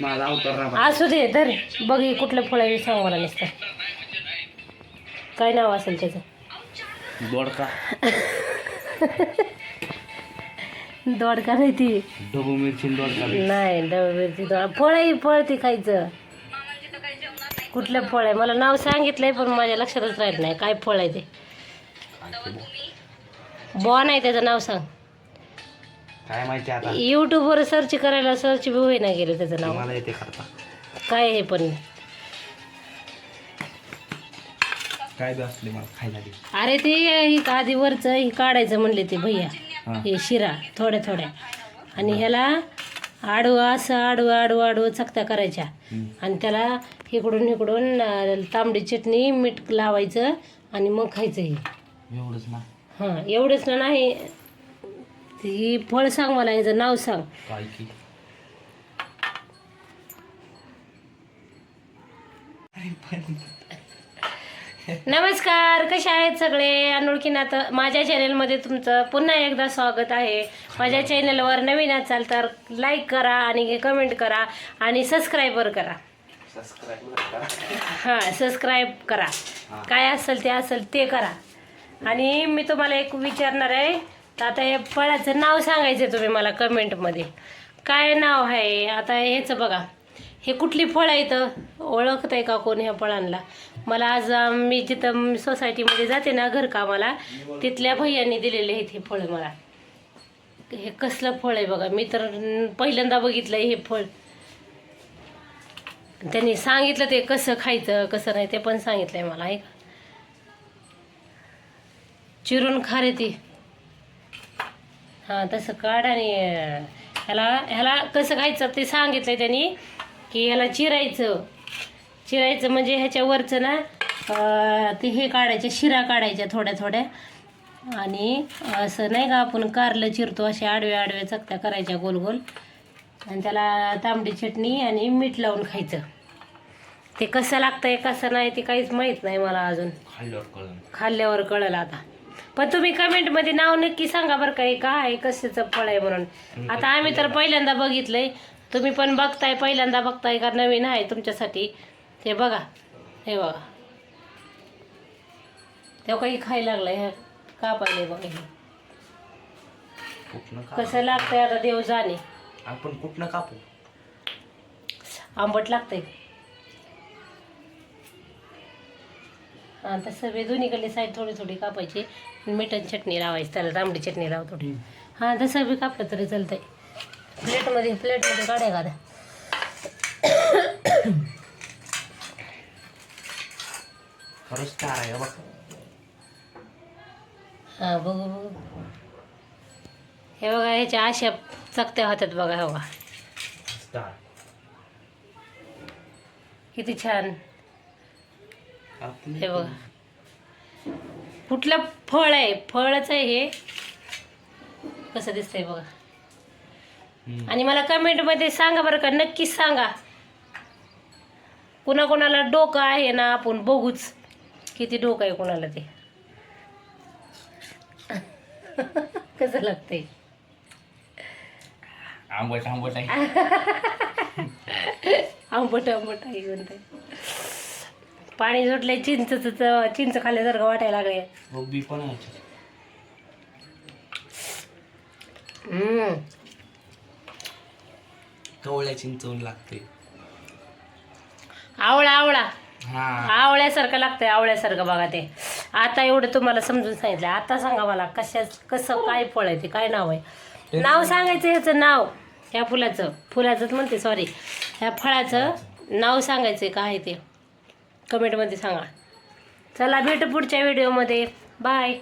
माझा अवतार राहा असू दे धर. बघ हे कुठलं फळ आहे सांग मला नुसतं. काय नाव असेल त्याचं? दोडका. दोडका नाही ती. ढबू मिरची आणि दोडका बी. नाही डबी दोड फळ आहे फळ ती खायचं. कुठलं फळ आहे? मला नाव सांगितलंय पण माझ्या लक्षातच राहत नाही. काय फळ आहे ते? बॉन आहे त्याचं नाव सांग. काय माहिती आता? यूट्यूबवर सर्च करायला सर्च बी होईना गेलं त्याचं नाव. मला येते करता काय आहे पण? काय बी असले मला खायला दे. अरे ते ही आधी वरचं ही काढायचं म्हणले ते भैया. हा. हे शिरा थोड्या थोड्या. आणि ह्याला आडवं असं आडवं आडवं आडवं चकत्या करायच्या. आणि त्याला इकडून इकडून अं, तांबडी चटणी मीठ लावायचं आणि मग खायचं हे. एवढंच ना? हां एवढंच ना नाही ही फळ सांग मला ह्याचं नाव सांग. काय की? नमस्कार कसे आहेत सगळे? अनोळखी नातं माझ्या चॅनलमध्ये तुमचं पुन्हा एकदा स्वागत आहे. माझ्या चॅनलवर नवीन असाल तर लाईक करा आणि कमेंट करा आणि सबस्क्राईबर करा. हां सबस्क्राईब करा. काय असेल ते असेल ते करा. आणि मी तुम्हाला एक विचारणार आहे तर आता हे फळाचं नाव सांगायचं तुम्ही मला कमेंटमध्ये. काय नाव आहे? आता ह्याचं बघा. हे कुठली फळं इथं? ओळखत आहे का कोण ह्या फळांना? मला आज मी जिथं सोसायटीमध्ये जाते ना घरकामाला तिथल्या भैयांनी दिलेले आहेत हे फळं मला. हे कसलं फळ आहे बघा. मी तर पहिल्यांदा बघितलं हे फळ. त्यांनी सांगितलं ते कसं खायचं कसं नाही ते पण सांगितलंय मला ऐक चिरून खा रे ती. हां तसं काढ आणि ह्याला ह्याला कसं खायचं ते सांगितलंय त्यांनी की ह्याला चिरायचं. चिरायचं म्हणजे ह्याच्यावरचं ना ते हे काढायच्या शिरा काढायच्या थोड्या थोड्या. आणि असं नाही का आपण कारलं चिरतो असे आडवे आडवे चकत्या करायच्या गोल गोल. आणि त्याला तांबडी चटणी आणि मीठ लावून खायचं. ते कसं लागतंय कसं नाही ते काहीच माहीत नाही मला अजून. खाल्ल्यावर कळलं आता. पण तुम्ही कमेंटमध्ये नाव नक्की सांगा बरं का हे काय आहे कशाचं फळ आहे म्हणून. आता आम्ही तर पहिल्यांदा बघितलंय. तुम्ही पण बघताय पहिल्यांदा बघताय का नवीन आहे तुमच्यासाठी? ते बघा. हे बघा. तेव्हा काही खायला लागलंय का पाहिले बघा हे. कसं लागतंय आता देव जाणे. आपण कुठनं कापू? आंबट लागतंय. हां तसं बी दोन्हीकडली साईड थोडी थोडी कापायची. मिठन चटणी लावायची त्याला तांबडी चटणी लाव थोडी हां तसं बी कापलं तरी चालतंय. प्लेटमध्ये प्लेटमध्ये काढ्या का हां बघू. बघू हे बघा ह्याच्या अशा चकत्या होत्यात बघा हे बघा. स्टार किती छान. हे बघा. कुठलं फळ आहे? फळच आहे हे. कसं दिसतंय बघा. आणि मला कमेंटमध्ये सांगा बरं का नक्कीच सांगा. कुणाकुणाला डोकं आहे ना आपण बघूच. किती डोकं आहे कुणाला ते. कसं लागतंय? आंबट आंबट आहे. आंबट आंबट आहे म्हणते पाणी सुटलंय चिंचच चिंच खाल्ल्यासारखं वाटायला लागले मग बी पण आहे हम्म. कवळ्या चिंचवून लागते. आवळा आवळा. हा. आवळ्यासारखं लागतंय आवळ्यासारखं बघा ते. आता एवढं तुम्हाला समजून सांगितलं आता सांगा मला कशा कसं काय फळ आहे ते काय नाव आहे? नाव सांगायचं ह्याचं नाव. ह्या फुलाचं. फुलाचंच म्हणते सॉरी ह्या फळाचं नाव सांगायचं काय आहे ते? कमेंटमध्ये सांगा. चला भेटू पुढच्या व्हिडिओमध्ये. बाय.